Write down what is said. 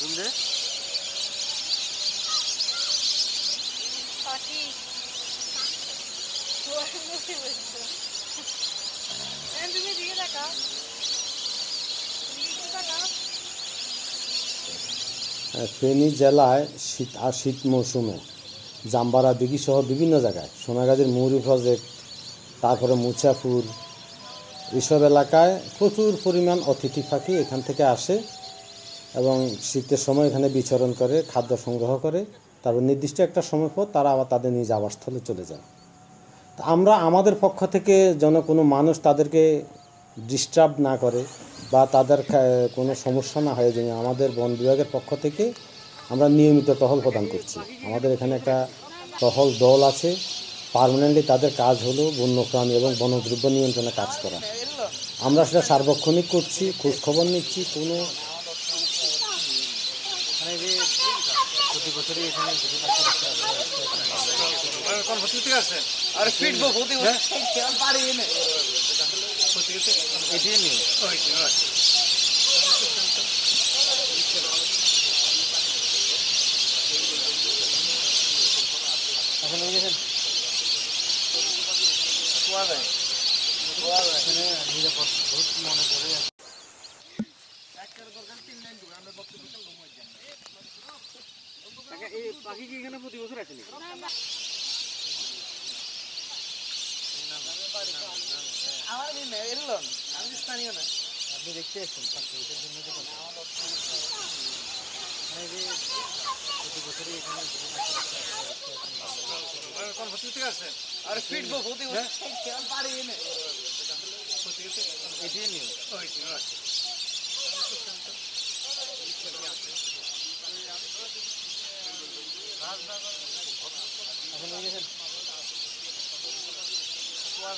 তুমি তাকাও ফেনী জেলায় শীত আর শীত মৌসুমে জাম্বারা দিঘি সহ বিভিন্ন জায়গায় সোনাগাজীর মৌরি প্রজেক্ট তারপরে মুচাপুর এসব এলাকায় প্রচুর পরিমাণ অতিথি পাখি এখান থেকে আসে। এবং শীতের সময় এখানে বিচরণ করে, খাদ্য সংগ্রহ করে। তারপর নির্দিষ্ট একটা সময় পর তারা আবার তাদের নিজ আবাসস্থলে চলে যায়। তা আমরা আমাদের পক্ষ থেকে যেন কোনো মানুষ তাদেরকে ডিস্টার্ব না করে বা তাদের কোনো সমস্যা না হয় জন্য আমাদের বন বিভাগের পক্ষ থেকে আমরা নিয়মিত টহল প্রদান করছি। আমাদের এখানে একটা টহল দল আছে। পার্মানেন্টলি তাদের কাজ হলো বন্যপ্রাণী এবং বনদ্রব্য নিয়ন্ত্রণে কাজ করা। আমরা সেটা সার্বক্ষণিক করছি খোঁজ খবর নিচ্ছি, কোনো মানে যে প্রতি বছরই এখানে আরে ফিটবো ভর্তি পারি এনে। এটিই নিয়ে। এখন নিরাপদ বহুত মনে করে এই পাখি কি এখানে প্রতি বছর আসে নাকি? আমার দিন আমি স্থানীয় না। আপনি দেখতে আসছেন পাখি এটার জন্য তো বলছি। মানে প্রতি বছরই এখানে আরে ফিটবো ভর্তি পারি এনে। এটিই নিয়ে এখন এই দেখেন কোয়া